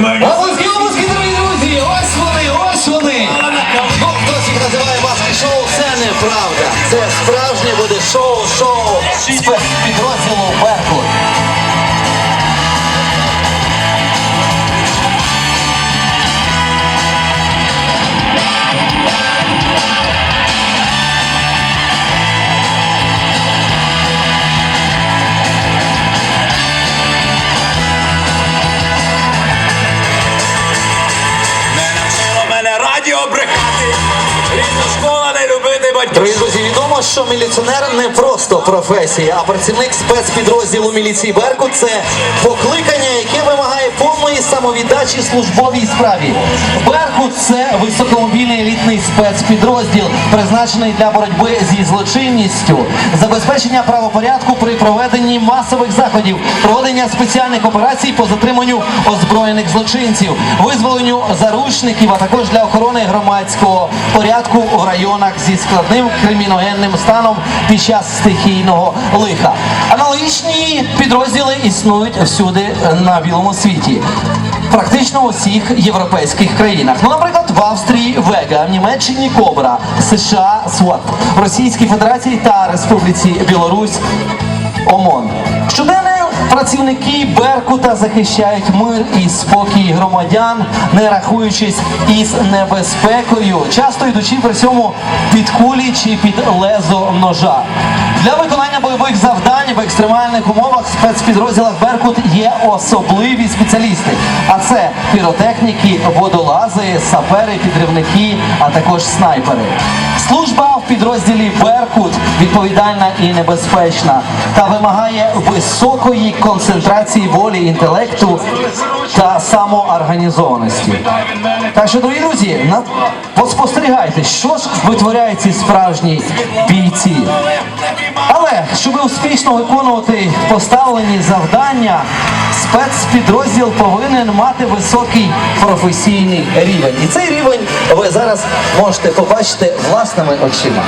Обласки, обласки, дорогі друзі! Ось вони, ось вони! Хтось їх називає маски шоу, це неправда. Це справжнє буде шоу, шоу Let's go. Дорогі друзі, відомо, що міліціонер не просто професія, а працівник спецпідрозділу міліції Беркут. Це покликання, яке вимагає повної самовіддачі службовій справі. Беркут це високомобільний елітний спецпідрозділ, призначений для боротьби зі злочинністю, забезпечення правопорядку при проведенні масових заходів, проведення спеціальних операцій по затриманню озброєних злочинців, визволенню заручників, а також для охорони громадського порядку в районах зі складним криміногенним станом під час стихійного лиха. Аналогічні підрозділи існують всюди на білому світі практично у всіх європейських країнах. Ну, наприклад, в Австрії Вега, в Німеччині Кобра, США СВАТ, в Російській Федерації та Республіці Білорусь ОМОН. Щоденно працівники Беркута захищають мир і спокій громадян, не рахуючись із небезпекою, часто йдучи при цьому під кулі чи під лезо ножа. Для виконання бойових завдань в екстремальних умовах в спецпідрозділах Беркут є особливі спеціалісти. А це піротехніки, водолази, сапери, підривники, а також снайпери. Служба в підрозділі Беркут відповідальна і небезпечна та вимагає високої концентрації волі, інтелекту та самоорганізованості. Так що, дорогі друзі, поспостерігайте, що ж витворяють ці справжні бійці. Але щоб успішно виконувати поставлені завдання, спецпідрозділ повинен мати високий професійний рівень. І цей рівень ви зараз можете побачити власними очима.